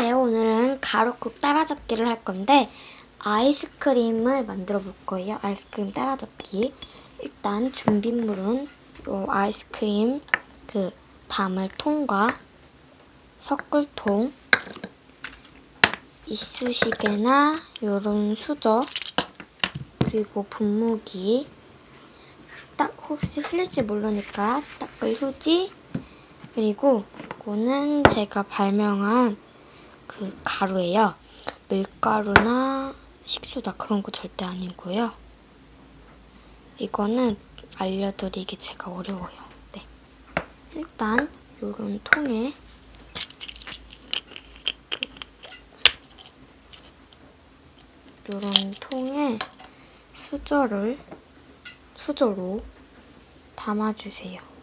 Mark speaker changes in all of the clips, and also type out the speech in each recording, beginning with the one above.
Speaker 1: 네, 오늘은 가루국 따라잡기를 할 건데 아이스크림을 만들어 볼 거예요. 아이스크림 따라잡기. 일단 준비물은 요 아이스크림 그 담을 통과 섞을 통 이쑤시개나 요런 수저 그리고 분무기 딱 혹시 흘릴지 모르니까 닦을 휴지 그리고 이거는 제가 발명한 그 가루예요. 밀가루나 식소다 그런 거 절대 아니고요. 이거는 알려드리기 제가 어려워요. 네. 일단 요런 통에 요런 통에 수저를 수저로 담아주세요.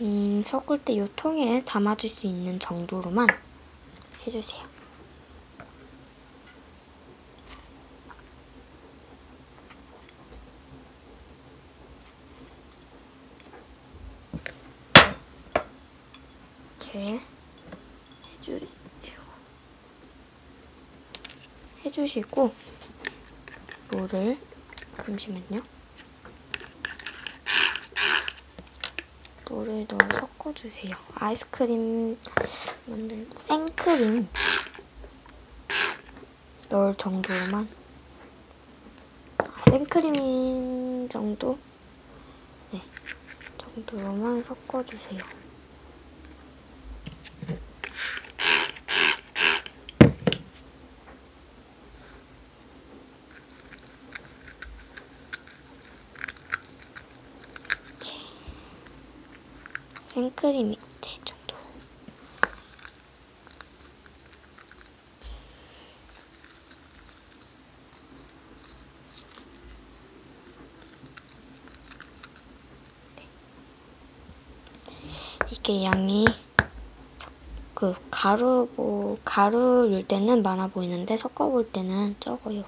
Speaker 1: 음, 섞을 때 이 통에 담아줄 수 있는 정도로만 해주세요. 해주시고 물을 잠시만요. 물을 넣어 섞어주세요. 아이스크림 만들 생크림 넣을 정도로만 아, 생크림 정도 네 정도로만 섞어주세요. 생크림 밑에 정도. 네. 이게 양이 그 가루 뭐 가루 일 때는 많아 보이는데 섞어 볼 때는 적어요.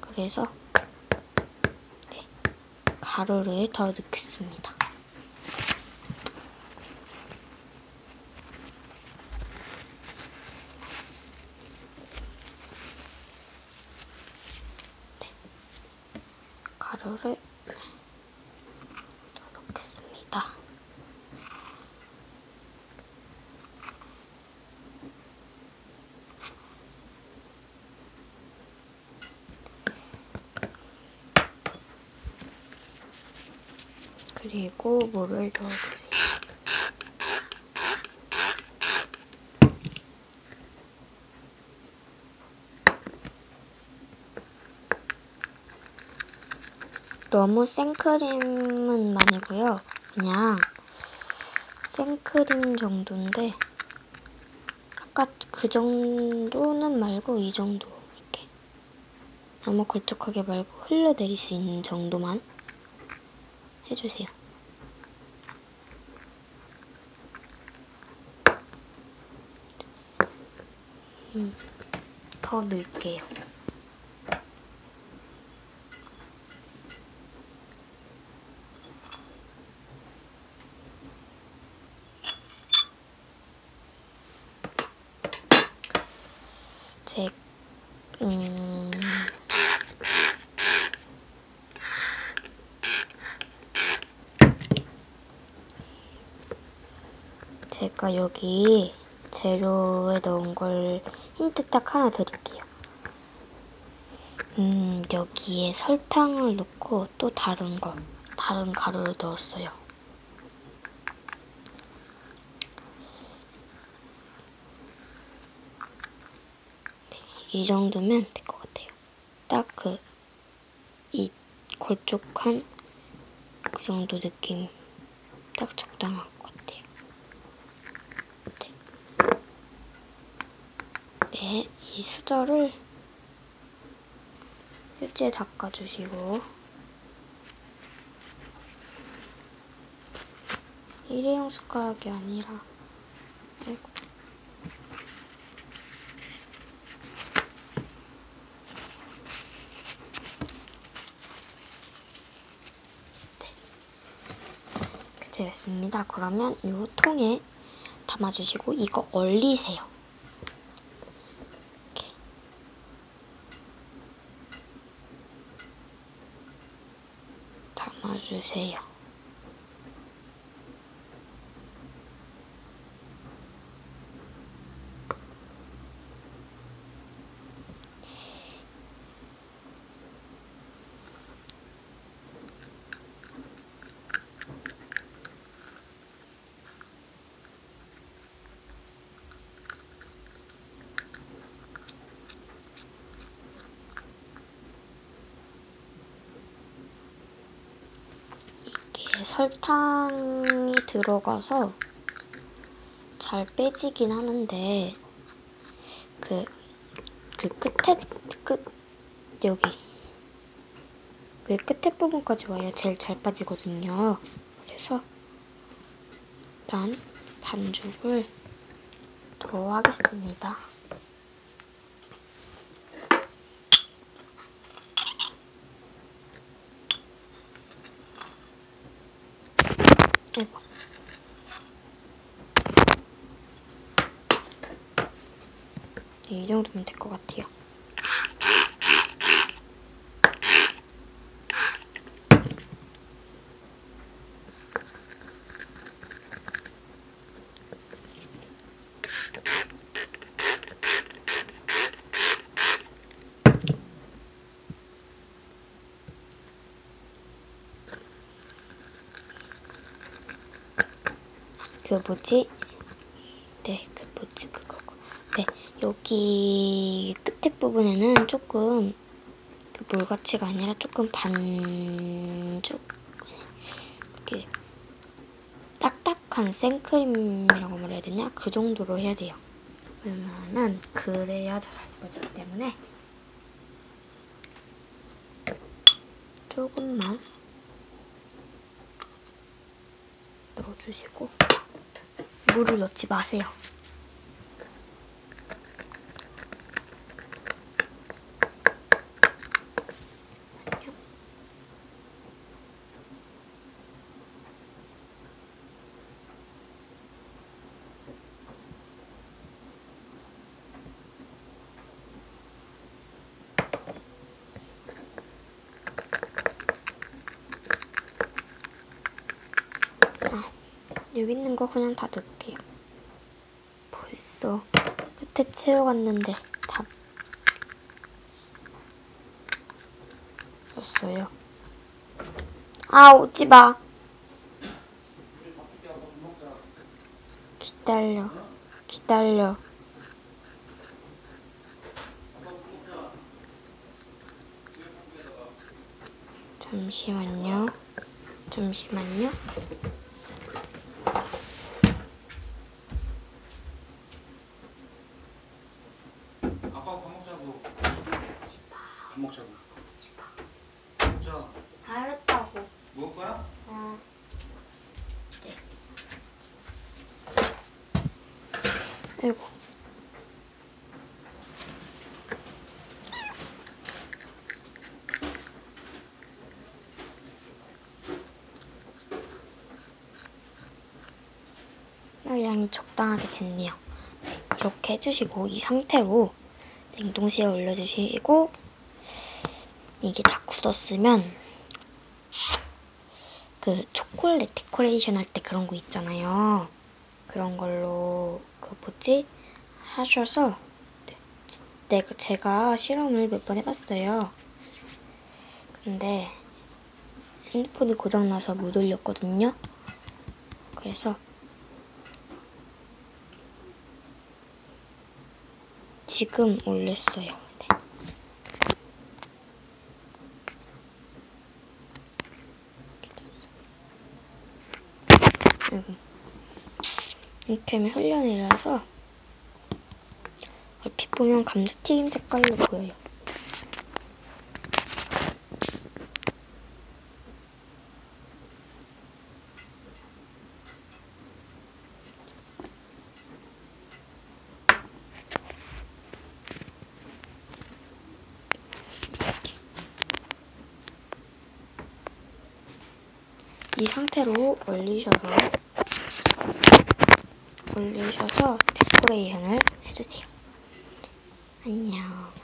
Speaker 1: 그래서 네, 가루를 더 넣겠습니다. 가루를 넣겠습니다. 그리고 물을 넣어주세요. 너무 생크림은 아니고요. 그냥 생크림 정도인데 아까 그 정도는 말고 이 정도 이렇게 너무 걸쭉하게 말고 흘러내릴 수 있는 정도만 해주세요. 음, 더 넣을게요. 제, 음, 제가 여기 재료에 넣은 걸 힌트 딱 하나 드릴게요. 음, 여기에 설탕을 넣고 또 다른 거, 다른 가루를 넣었어요. 이 정도면 될 것 같아요. 딱 그, 이 걸쭉한 그 정도 느낌 딱 적당한 것 네, 이, 수저를 일제 닦아주시고 일회용 숟가락이 아니라 네, 아이고. 됐습니다. 그러면 요 통에 담아주시고 이거 얼리세요. 주세요. 이게 설탕이 들어가서 잘 빼지긴 하는데 그, 그 끝에 끝 여기 그 끝에 부분까지 와야 제일 잘 빠지거든요. 그래서 일단 반죽을 더 하겠습니다. 이고. 네, 이 정도면 될 것 같아요. 그 뭐지? 네, 그 뭐지 그거고. 네, 여기 끝에 부분에는 조금 그 물같이가 아니라 조금 반죽 이렇게 딱딱한 생크림이라고 말해야 되냐? 그 정도로 해야 돼요. 왜냐면 그래야 잘 예뻐지기 때문에 조금만 넣어주시고 물을 넣지 마세요. 아, 여기 있는 거 그냥 다 넣을게요. 벌써 끝에 채워갔는데 다 넣었어요. 아, 오지 마. 기다려. 기다려. 잠시만요. 잠시만요.
Speaker 2: 아빠 밥 먹자고. 밥 먹자고. 먹자.
Speaker 1: 알았다고.
Speaker 2: 먹을 거야?
Speaker 1: 어. 아이고. 양이 적당하게 됐네요. 네, 이렇게 해주시고 이 상태로 냉동실에 올려주시고 이게 다 굳었으면 그 초콜릿 데코레이션 할 때 그런 거 있잖아요. 그런 걸로 그 뭐지 하셔서 네, 지- 내가 제가 실험을 몇 번 해봤어요. 근데 핸드폰이 고장나서 못 올렸거든요. 그래서 지금 올렸어요. 잉캠이 흘려내려서 얼핏 보면 감자튀김 색깔로 보여요. 이 상태로 얼리셔서 올리셔서 데코레이션을 해주세요. 안녕.